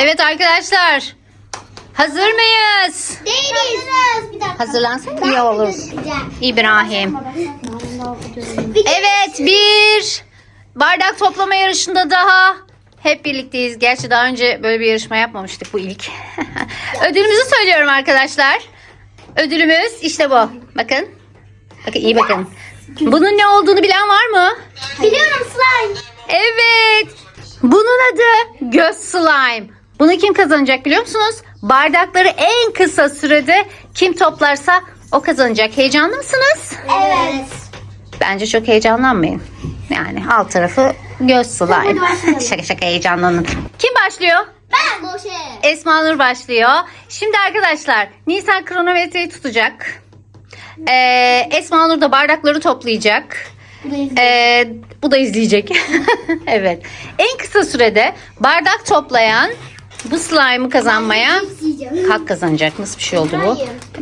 Evet arkadaşlar. Hazır mıyız? Değiliz. Bir dakika. Hazırlansak iyi olur. İbrahim. Evet bir bardak toplama yarışında daha hep birlikteyiz. Gerçi daha önce böyle bir yarışma yapmamıştık bu ilk. Ödülümüzü söylüyorum arkadaşlar. Ödülümüz işte bu. Bakın. Bakın iyi bakın. Bunun ne olduğunu bilen var mı? Biliyorum slime. Evet. Bunun adı göz slime. Bunu kim kazanacak biliyor musunuz? Bardakları en kısa sürede kim toplarsa o kazanacak. Heyecanlı mısınız? Evet. Bence çok heyecanlanmayın. Yani alt tarafı göz slime. Şaka şaka heyecanlanın. Kim başlıyor? Ben Boşe. Esma Nur başlıyor. Şimdi arkadaşlar Nisan kronometreyi tutacak. Ee, Esma Nur da bardakları toplayacak. Ee, bu da izleyecek. evet. En kısa sürede bardak toplayan bu slime'ı kazanmaya hak kazanacak. Nasıl bir şey oldu bu?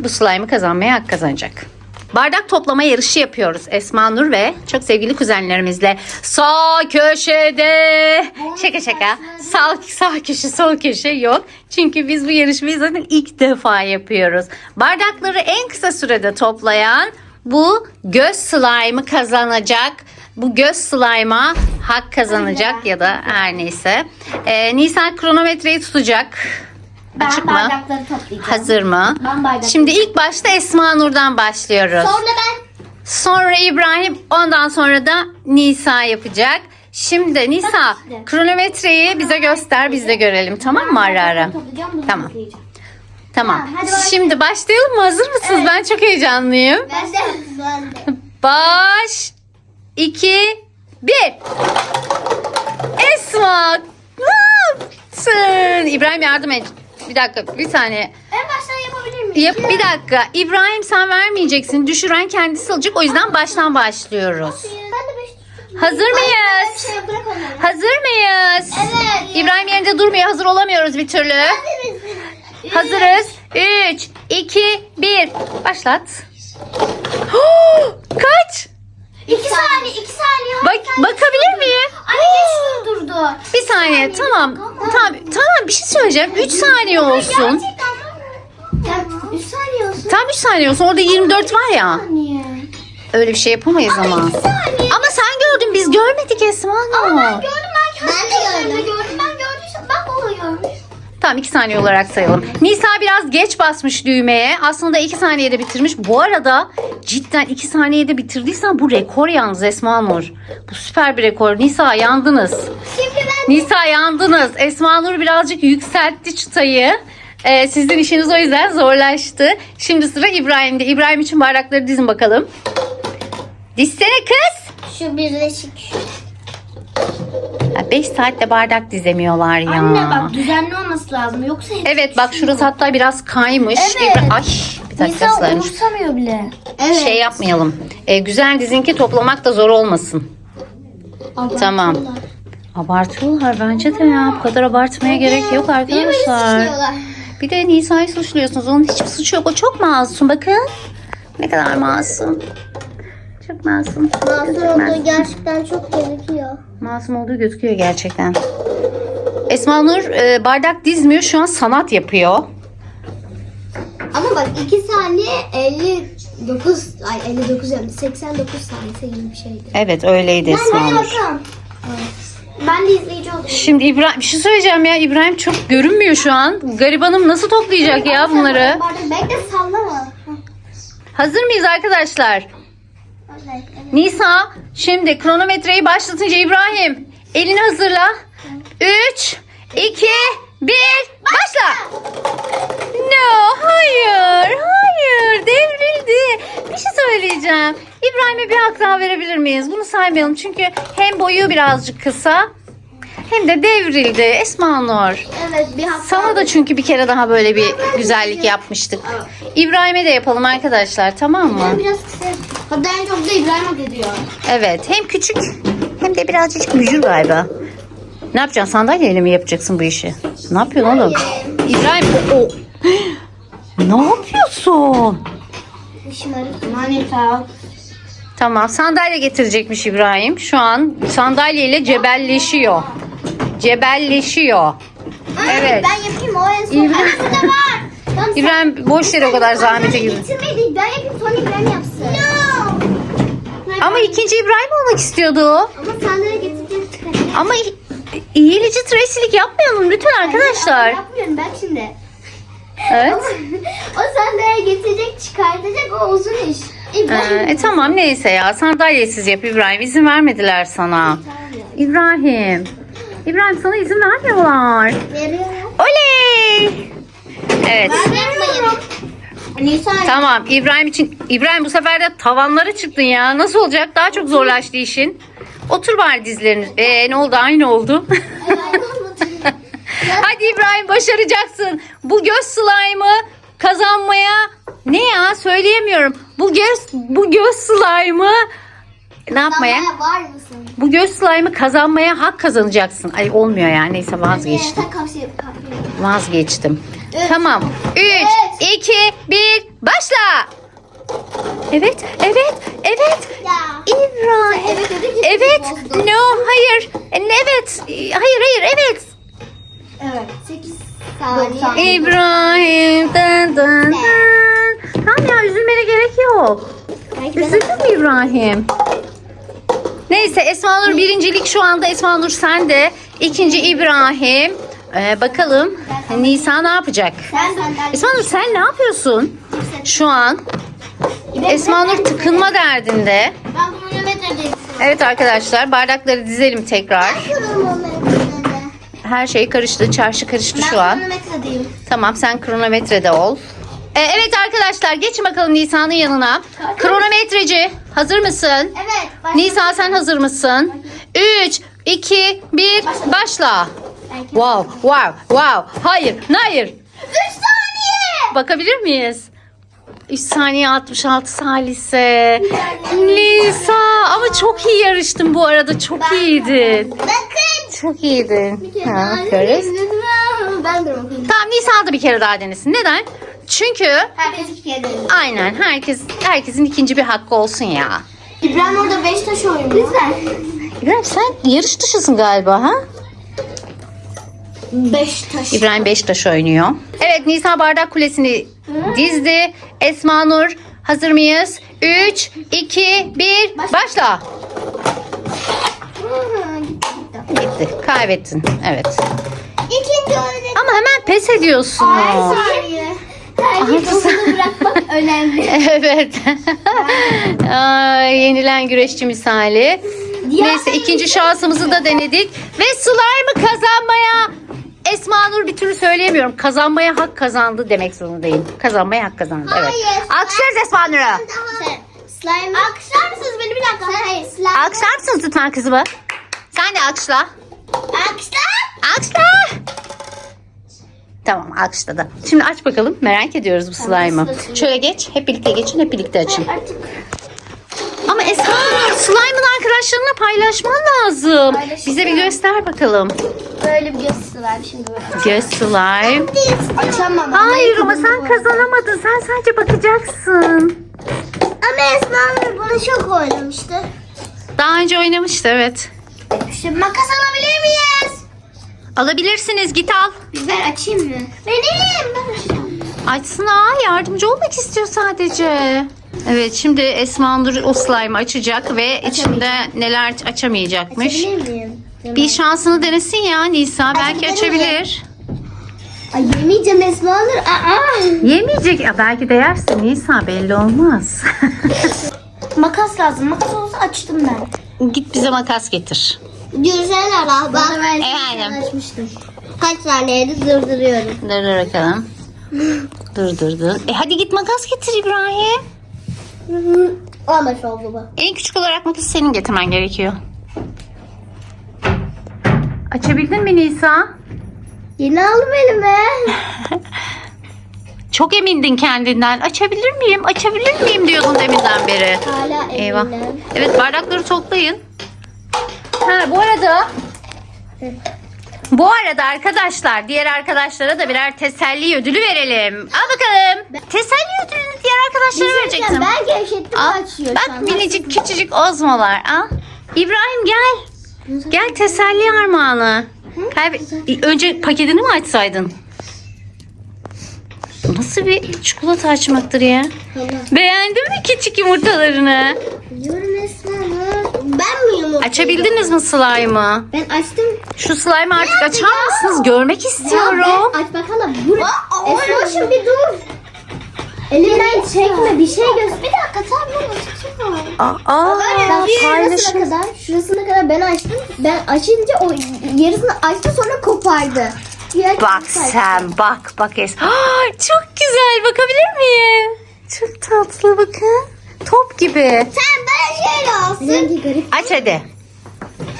Bu slime'ı kazanmaya hak kazanacak. Bardak toplama yarışı yapıyoruz Esma Nur ve çok sevgili kuzenlerimizle. Sağ köşede. Şaka şaka. Sağ, sağ köşe sol köşe yok. Çünkü biz bu yarışmayı zaten ilk defa yapıyoruz. Bardakları en kısa sürede toplayan bu göz slime'ı kazanacak. Bu göz slime'a hak kazanacak ya da her neyse. Ee, Nisan kronometreyi tutacak. Ben Açık mı? Hazır mı? Ben. Şimdi ilk başta Esma Nur'dan başlıyoruz. Sonra ben Sonra İbrahim ondan sonra da Nisa yapacak. Şimdi Nisa işte. kronometreyi bize göster biz de görelim tamam mı ara ara? Tamam. Tamam. Tamam, hadi başlayalım. Şimdi başlayalım mı? Hazır mısınız? Ben çok heyecanlıyım. Ben de. Ben. Baş 2 1 Esma ne yaptın? İbrahim yardım et. Bir dakika bir saniye. En baştan yapabilir miyim? Yap, bir dakika. İbrahim sen vermeyeceksin. Düşüren kendisi alacak. O yüzden baştan başlıyoruz. Ben de beş Hazır Bir mıyız? şey bırak onları. Hazır mıyız? Evet. İbrahim yerinde durmuyor. Hazır olamıyoruz bir türlü. Hazırız. Hazırız. 3, 2, 1. Başlat. Kaç? İki saniye, iki saniye. Bak, bakabilir miyim? Anne geç durdu. Bir saniye. Tamam. Tamam. Tamam bir şey söyleyeceğim. 3 saniye olsun. Gerçekten? Ya, üç saniye olsun. Tam 3 saniye olsun. Orada 24 var ya. saniye. Öyle bir şey yapamayız ama. Ama sen gördün biz görmedik Esma Ama ben gördüm ben gözlerimle gördüm. Tamam 2 saniye olarak sayalım. Nisa biraz geç basmış düğmeye. Aslında 2 saniyede bitirmiş. Bu arada cidden 2 saniyede bitirdiysen bu rekor yalnız Esma Nur. Bu süper bir rekor. Nisa yandınız. Şimdi ben Nisa yandınız. Esma Nur birazcık yükseltti çıtayı. Ee, sizin işiniz o yüzden zorlaştı. Şimdi sıra İbrahim'de. İbrahim için bardakları dizin bakalım. Dizsene kız. şu birleşik. 5 saatte bardak dizemiyorlar ya. Anne bak düzenli olması lazım. Yoksa hepsi Evet bak şurası hatta biraz kaymış. Evet. İbra- Ay bir dakika Nisa ıslarmış. umursamıyor bile. Evet. Şey yapmayalım. Ee, güzel dizinki toplamak da zor olmasın. Tamam. Abartıyorlar bence de ya. Bu kadar abartmaya gerek yok arkadaşlar. Bir de Nisa'yı suçluyorsunuz. Onun hiçbir suçu yok. O çok masum. Bakın. Ne kadar masum. Masum. Masum Gözükmez. olduğu gerçekten çok gerekiyor. Masum olduğu gözüküyor gerçekten. Esma Nur e, bardak dizmiyor. Şu an sanat yapıyor. Ama bak 2 saniye 59 ay 59 yani 89 saniye gibi bir şeydi. Evet öyleydi Ben Esma ben Nur. Ben de izleyici oldum. Şimdi İbrahim bir şey söyleyeceğim ya. İbrahim çok görünmüyor şu an. Garibanım nasıl toplayacak ya bunları? Bardak bekle sallama. Hazır mıyız arkadaşlar? Nisa şimdi kronometreyi başlatınca İbrahim elini hazırla. 3, 2, 1 başla. No hayır hayır devrildi. Bir şey söyleyeceğim. İbrahim'e bir hak daha verebilir miyiz? Bunu saymayalım çünkü hem boyu birazcık kısa hem de devrildi. Esma Nur. Evet bir hafta. Sana da çünkü bir kere daha böyle bir güzellik yapmıştık. İbrahim'e de yapalım arkadaşlar tamam mı? Ben biraz kısa. Hatta en çok da İbrahim hak ediyor. Evet hem küçük hem de birazcık büyür galiba. Ne yapacaksın sandalyeyle mi yapacaksın bu işi? Ne yapıyorsun oğlum? İbrahim o. Ne yapıyorsun? Şımarık. Tamam sandalye getirecekmiş İbrahim. Şu an sandalyeyle cebelleşiyor. Cebelleşiyor. Evet. Ben yapayım o en son. İbrahim- Annesinde var. Tamam, sen- İbrahim boş yere o kadar zahmete girdi. Getirmedik. Ben yapayım sonra İbrahim yapsın. Ama ikinci İbrahim olmak istiyordu. Ama sandalye getireceğiz çıkaracağız. Ama i- iyilici tresilik yapmayalım lütfen arkadaşlar. Yapmıyorum ben şimdi. Evet. o sandalye getirecek çıkartacak o uzun iş. İbrahim. Ee, e tamam neyse ya sandalyesiz yap İbrahim izin vermediler sana. İbrahim. İbrahim sana izin vermiyorlar. Veriyorum. Oley. Evet. Ben vermiyorum. Nisa Tamam İbrahim için İbrahim bu sefer de tavanlara çıktın ya. Nasıl olacak? Daha çok zorlaştı işin. Otur bari dizleriniz. Ee, ne oldu? Aynı oldu. Hadi İbrahim başaracaksın. Bu göz slime'ı kazanmaya ne ya söyleyemiyorum. Bu göz bu göz slime'ı ne yapmaya? var mısın? Bu göz slime'ı kazanmaya hak kazanacaksın. Ay olmuyor yani. Neyse vazgeçtim. Vazgeçtim. Evet. Tamam. 3 Evet. 2 1 başla. Evet, evet, evet. Ya. İbrahim. Evet, evet, Evet. bozdun. No, hayır. Evet. Hayır, hayır, evet. Evet. 8 saniye. İbrahim. Dın dın dın. Tamam ya üzülmene gerek yok. Belki Üzüldün mü İbrahim? Neyse Esma Nur birincilik şu anda Esma Nur sende. İkinci İbrahim. Ee, bakalım Nisa ne yapacak? Esma Nur sen ne yapıyorsun? Şu an Esma Nur tıkınma derdinde. Ben. Evet arkadaşlar bardakları dizelim tekrar. Her şey karıştı. Çarşı karıştı şu an. Tamam sen kronometrede ol. Ee, evet arkadaşlar geçin bakalım Nisa'nın yanına. Kronometreci hazır mısın? Evet. Nisa sen hazır mısın? 3, 2, 1 başla. Wow, wow, wow. Hayır, hayır. 3 saniye. Bakabilir miyiz? 3 saniye 66 salise. Nisa ama çok iyi yarıştın bu arada. Çok iyiydin. Bakın. Çok iyiydin. Ha, denedim. Ben de bakayım. Tamam Nisa da bir kere daha denesin. Neden? Çünkü Herkes iki kere denedi. aynen herkes herkesin ikinci bir hakkı olsun ya. İbrahim orada 5 taş oynuyor. Lütfen. İbrahim sen yarış dışısın galiba ha? 5 taş. İbrahim Beşiktaş oynuyor. Evet Nisa bardak kulesini dizdi. Esma Nur hazır mıyız? 3, 2, 1 başla. Gitti. Kaybettin. Evet. İkinci. Ama hemen pes ediyorsun. Ay saniye. Tercih dokunu bırakmak önemli. Evet. Ay, yenilen güreşçi misali. Neyse ikinci şansımızı da denedik. Ve slime'ı kazanmaya Esma Nur bir türlü söyleyemiyorum. Kazanmaya hak kazandı demek zorundayım. Kazanmaya hak kazandı. Evet. Hayır. Alkışlarız Esma Nur'a. Sen slime. Akşar mısınız beni bir dakika? Sen hayır slime. Alkışlar mısınız lütfen kızımı? Sen de alkışla. Akşar. Alkışla. Tamam alkışladı. Şimdi aç bakalım. Merak ediyoruz bu slime'ı. Şöyle geç. Hep birlikte geçin. Hep birlikte açın. Artık Ama Esma slime'ın arkadaşlarına paylaşman lazım. Bize bir göster bakalım. böyle bir gösterisi var şimdi böyle. Göz slime. Açamam. Hayır ama sen kazanamadın. Sen sadece bakacaksın. Ama Esma bunu çok oynamıştı. Daha önce oynamıştı evet. Şimdi makas alabilir miyiz? Alabilirsiniz git al. Biber açayım mı? Benim. Ben açacağım. Açsın ha yardımcı olmak istiyor sadece. Evet şimdi Esma Nur o slime açacak ve içinde neler açamayacakmış. Açabilir miyim? Bir şansını denesin ya Nisa belki Açabilir açabilir. Ay yemeyeceğim Esma Nur. Aa. Yemeyecek ya belki de yersin Nisa belli olmaz. Makas lazım. Makas olsa açtım ben. Git bize makas getir. Gürsel ara. Ben Efendim? açmıştım. Kaç saniyede durduruyorum. Dur dur bakalım. Dur dur dur. E hadi git makas getir İbrahim. Olmuş oldu bu. En küçük olarak makas senin getirmen gerekiyor. Açabildin mi Nisa? Yeni aldım elime. Çok emindin kendinden. Açabilir miyim? Açabilir miyim diyordun deminden beri. Hala eminim. Eyvah. Evet bardakları toplayın. Ha bu arada bu arada arkadaşlar diğer arkadaşlara da birer teselli ödülü verelim. Al bakalım. Teselli ödülünü diğer arkadaşlara vereceksin. Ben gevşettim Al. açıyor Bak minicik küçücük ozmalar. Al. İbrahim gel. Gel teselli armağanı. Kalbi önce paketini mi açsaydın? Nasıl bir çikolata açmaktır ya? Beğendin mi küçük yumurtalarını? Biliyorum Esma. Ben mi yumurtayım? Açabildiniz mi slime'ı? Ben açtım. Şu slime'ı artık açar mısınız? Görmek istiyorum. Aç bakalım. Dur. Esma'cığım bir dur. Elimden çekme bir şey göster. Bir dakika tamam açacağım. Aa, Bak şurasına kadar, şurasına kadar ben açtım. Ben açınca o yarısını açtı sonra kopardı. Diğer Bak kısmı açtı. sen bak bak es. Aa, çok güzel bakabilir miyim? Çok tatlı bakın. Top gibi. Sen bana şöyle olsun. Rengi garip. Aç hadi.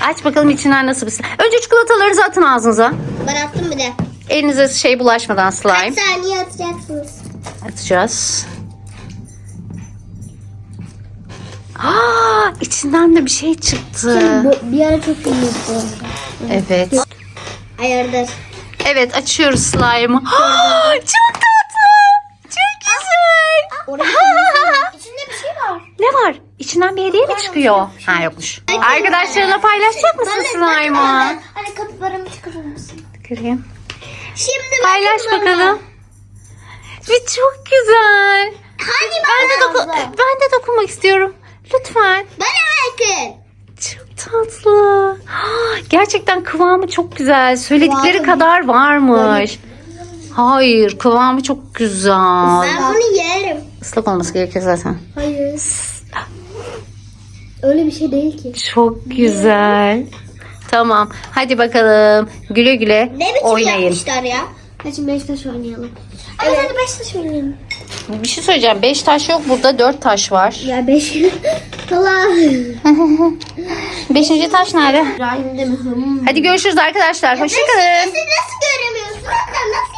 Aç bakalım içinden nasıl bir Önce çikolatalarınızı atın ağzınıza. Ben attım bir de. Elinize şey bulaşmadan slime. Kaç saniye atacaksınız? Atacağız. Aa, içinden de bir şey çıktı. Bu bir ara çok iyiydi. Evet. Ayardır. Evet açıyoruz slime'ı. Aa, çok tatlı. Çok güzel. Orada içinde bir şey var. Ne var? İçinden bir hediye mi çıkıyor? Ha yokmuş. Arkadaşlarına paylaşacak mısın slime'ı? Hani kapılarımı çıkarır mısın? Kırayım. Şimdi Paylaş bakın bana. bakalım. Ve çok güzel. Hani Ben de, doku- bana ben de dokunmak istiyorum. Lütfen. Bana bakın. Çok tatlı. Ah, Gerçekten kıvamı çok güzel. Söyledikleri Kıvamı- kadar varmış. Hayır, kıvamı çok güzel. Ben bunu yerim. Islak olması gerekiyor zaten. Hayır. Öyle bir şey değil ki. Çok güzel. Tamam. Hadi bakalım. Güle güle Ne biçim oynayın. yapmışlar ya? Hadi Beşiktaş oynayalım. Evet. Hadi Beşiktaş oynayalım. Bir şey söyleyeceğim. 5 taş yok burada. 4 taş var. Ya beş. Allah. Beşinci taş nerede? İbrahim de mi? Hmm. Hadi görüşürüz arkadaşlar. Hoşçakalın. Nasıl göremiyorsunuz? Ben nasıl